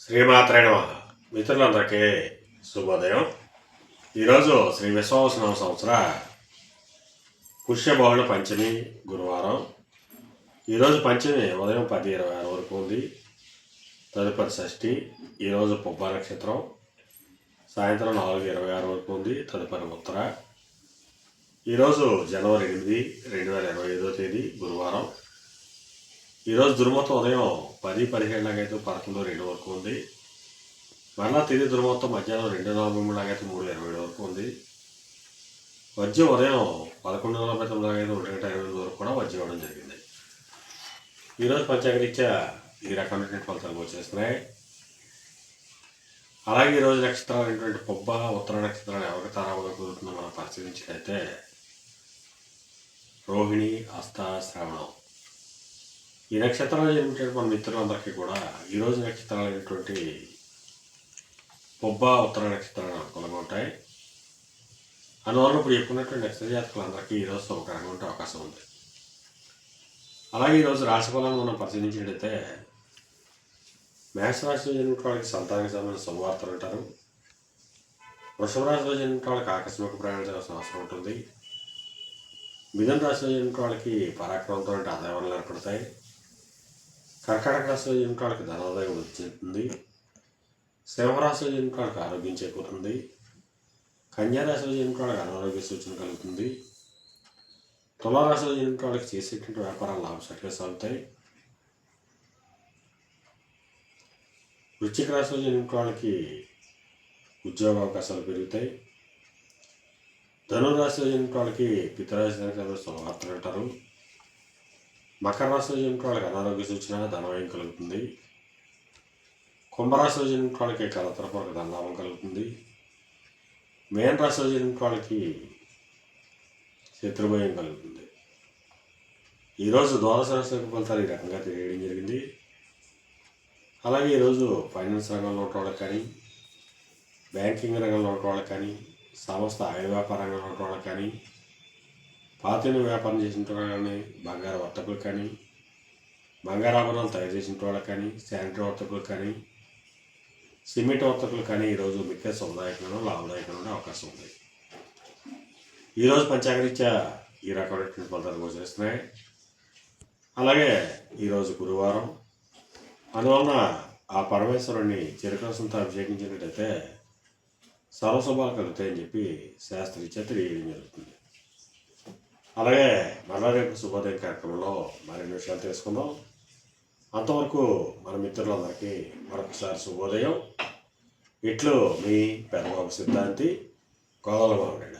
శ్రీమాత్రే నమ. మిత్రులందరికీ శుభోదయం. ఈరోజు శ్రీ విశ్వావసనామ సంవత్సర పుష్యబహుళ పంచమి గురువారం. ఈరోజు పంచమి ఉదయం పది ఇరవై ఆరు వరకు ఉంది. తదుపరి షష్ఠి ఈరోజు పుబ్బ నక్షత్రం. సాయంత్రం నాలుగు ఇరవై ఆరు వరకు ఉంది తదుపరి ఉత్తర ఈరోజు జనవరి ఎనిమిది రెండు వేల ఇరవై ఐదో తేదీ గురువారం. ఈరోజు దుర్మొత్తం ఉదయం పది పదిహేడు లాగైతే పదకొండు రెండు వరకు ఉంది. మరలా తిరిగి దుర్మొత్తం మధ్యాహ్నం రెండు నలభై మూడు లాగైతే మూడు ఇరవై ఏడు వరకు ఉంది. వజ్యం ఉదయం పదకొండు నలభై తొమ్మిది లాగైతే ఒకటి గంట ఇరవై వరకు కూడా వజ్యం ఇవ్వడం జరిగింది. ఈరోజు పంచాంగరీత్యా ఈ రకమైనటువంటి ఫలితాలు వచ్చేస్తున్నాయి అలాగే ఈరోజు నక్షత్రాలు అయినటువంటి పొబ్బ ఉత్తర నక్షత్రాలు ఎవరికి తారాలుగా కుదురుతుందో మనం పరిశీలించినట్లయితే రోహిణి అస్త శ్రవణం. ఈ నక్షత్రాలు జన్మించిన మన మిత్రులందరికీ కూడా ఈరోజు నక్షత్రాలు అయినటువంటి పొబ్బ ఉత్తర నక్షత్రాలు అనుకూలంగా ఉంటాయి. అందువల్ల ఇప్పుడు చెప్పుకున్నటువంటి నక్షత్ర జాతకులందరికీ ఈరోజు శుభకరంగా ఉండే అవకాశం ఉంది. అలాగే ఈరోజు రాశిఫలాన్ని మనం పరిశీలించినట్లయితే మేష రాశిలో జన్మించిన వాళ్ళకి సంతానానికి సంబంధించిన శుభవార్తలు ఉంటారు. వృషభ రాశిలో జన్మించిన వాళ్ళకి ఆకస్మిక ప్రయాణం చేయాల్సిన అవసరం ఉంటుంది. మిథున రాశిలో జన్మించిన వాళ్ళకి పరాక్రమంతో ఆదాయ ఏర్పడతాయి. కర్కాటక రాశిలో జన్మించిన వాళ్ళకి ధనాదాయం వచ్చింది సింహరాశిలో జన్మించిన వాళ్ళకి ఆరోగ్యం చేకూరుతుంది. కన్యా రాశిలో జన్మించిన అనారోగ్య సూచన కలుగుతుంది. తులారాశిలో జన్మించిన వాళ్ళకి చేసేటువంటి వ్యాపారాలు లాభసాటిగా సాగుతాయి. వృశ్చిక రాశిలో జన్మించిన ఉద్యోగ అవకాశాలు పెరుగుతాయి. ధనురాశిలో జన్మించిన వాళ్ళకి పితరాశి శుభవార్తలు అంటారు మకర రాశిలో జన్మించిన వాళ్ళకి అనారోగ్య సూచన ధనవ్యయం కలుగుతుంది. కుంభరాశిలో జన్మించిన వాళ్ళకి కలతరపూర్వక ధనలాభం కలుగుతుంది. మేన రాశిలో జన్మించిన వాళ్ళకి శత్రుభయం కలుగుతుంది. ఈరోజు ద్వాదశ రాశి యొక్క ఫలితాలు ఈ రకంగా తెలియడం జరిగింది. అలాగే ఈరోజు ఫైనాన్స్ రంగంలో ఉన్న వాళ్ళకి కానీ బ్యాంకింగ్ రంగంలో ఉన్న వాళ్ళకి కానీ సంస్థ ఆయుధ రంగంలో ఉన్న వాళ్ళకి కానీ పాతని వ్యాపారం చేసిన కానీ బంగారు వర్తకులు కానీ బంగారాభరణాలు తయారు చేసిన వాళ్ళకి కానీ శానిటరీ వర్తకులు కానీ సిమెంట్ వర్తకులు కానీ ఈరోజు మిక్క శుభదాయకంగా లాభదాయకంగా అవకాశం ఉంది. ఈరోజు పంచాంగరీత్యా ఈ రకమైనటువంటి ఫలితాలు గోచరిస్తున్నాయి అలాగే ఈరోజు గురువారం అందువలన ఆ పరమేశ్వరుణ్ణి చిరకరసంతో అభిషేకించినట్లయితే సర్వశుభాలు కలుగుతాయని చెప్పి శాస్త్రీత్యా తెలియడం జరుగుతుంది. అలాగే మరలా రేపు శుభోదయం కార్యక్రమంలో మరిన్ని విషయాలు తెలుసుకుందాం. అంతవరకు మన మిత్రులందరికీ మరొకసారి శుభోదయం. ఇట్లు మీ పెద్దబాబు సిద్ధాంతి కోదలమావిడ